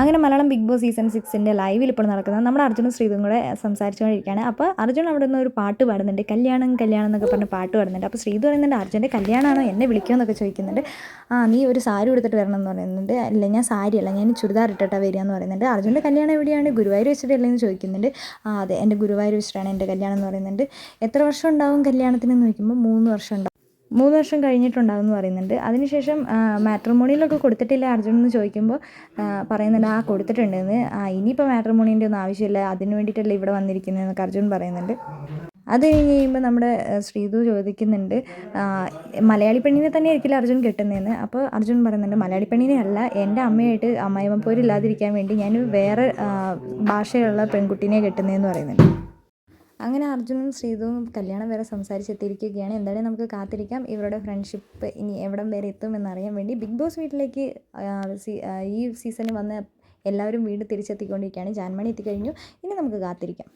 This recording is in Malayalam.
അങ്ങനെ മലയാളം ബിഗ് ബോസ് സീസൺ സിക്സിന്റെ ലൈവിൽ ഇപ്പോൾ നടക്കുന്നത് നമ്മുടെ അർജുനും ശ്രീതും കൂടെ സംസാരിച്ചുകൊണ്ടിരിക്കുകയാണ്. അപ്പോൾ അർജുൻ അവിടെ നിന്ന് ഒരു പാട്ട് പാടുന്നുണ്ട്. കല്യാണം കല്യാണം എന്നൊക്കെ പറഞ്ഞ് പാട്ട് പാടുന്നുണ്ട്. അപ്പോൾ ശ്രീതു പറയുന്നുണ്ട് അർജുന്റെ കല്യാണമാണോ? എന്നെ വിളിക്കുമോ? എന്നൊക്കെ ചോദിക്കുന്നുണ്ട്. ആ നീ ഒരു സാരി എടുത്തിട്ട് വരണം എന്ന് പറയുന്നുണ്ട്. അല്ല ഞാൻ സാരി അല്ല ഞാൻ ചുരിദാർ ഇട്ടിട്ടാണ് വരിക എന്ന് പറയുന്നുണ്ട്. അർജുന്റെ കല്യാണം എവിടെയാണ്? ഗുരുവായൂർ വെച്ചിട്ടല്ലേ എന്ന് ചോദിക്കുന്നുണ്ട്. ആ അതെ എന്റെ ഗുരുവായൂർ വെച്ചിട്ടാണ് എന്റെ കല്യാണം എന്ന് പറയുന്നുണ്ട്. എത്ര വർഷം ഉണ്ടാവും കല്യാണത്തിന്? എന്ന് ചോദിക്കുമ്പോൾ മൂന്ന് വർഷം ഉണ്ടാവും. മൂന്ന് വർഷം കഴിഞ്ഞിട്ടുണ്ടാവും എന്ന് പറയുന്നുണ്ട്. അതിനുശേഷം മാട്രിമോണിയിലൊക്കെ കൊടുത്തിട്ടില്ല അർജുൻ എന്ന് ചോദിക്കുമ്പോൾ പറയുന്നുണ്ട് ആ കൊടുത്തിട്ടുണ്ടെന്ന്. ആ ഇനിയിപ്പോൾ മാട്രിമോണീന്റെ ഒന്നും ആവശ്യമില്ല. അതിന് വേണ്ടിയിട്ടല്ലേ ഇവിടെ വന്നിരിക്കുന്നതെന്നൊക്കെ അർജുൻ പറയുന്നുണ്ട്. അത് കഴിഞ്ഞ് കഴിയുമ്പോൾ നമ്മുടെ ശ്രീതു ചോദിക്കുന്നുണ്ട് മലയാളി പെണ്ണിനെ തന്നെ ആയിരിക്കില്ല അർജുൻ കിട്ടുന്നതെന്ന് അപ്പോൾ അർജുൻ പറയുന്നുണ്ട് മലയാളി പെണ്ണിനെ അല്ല എന്റെ അമ്മയായിട്ട് അമ്മായിമ്മ പോരില്ലാതിരിക്കാൻ വേണ്ടി ഞാൻ വേറെ ഭാഷയുള്ള പെൺകുട്ടീനെ കിട്ടുന്നതെന്ന് പറയുന്നുണ്ട്. അങ്ങനെ അർജുനും ശ്രീതുവും കല്യാണം വരെ സംസാരിച്ചെത്തിയിരിക്കുകയാണ്. എന്തായാലും നമുക്ക് കാത്തിരിക്കാം. ഇവരുടെ ഫ്രണ്ട്ഷിപ്പ് ഇനി എവിടം വരെ എത്തുമെന്നറിയാൻ വേണ്ടി ബിഗ് ബോസ് വീട്ടിലേക്ക് ഈ സീസണിൽ വന്ന എല്ലാവരും വീട് തിരിച്ചെത്തിക്കൊണ്ടിരിക്കുകയാണ്. ജാൻമണി എത്തിക്കഴിഞ്ഞു. ഇനി നമുക്ക് കാത്തിരിക്കാം.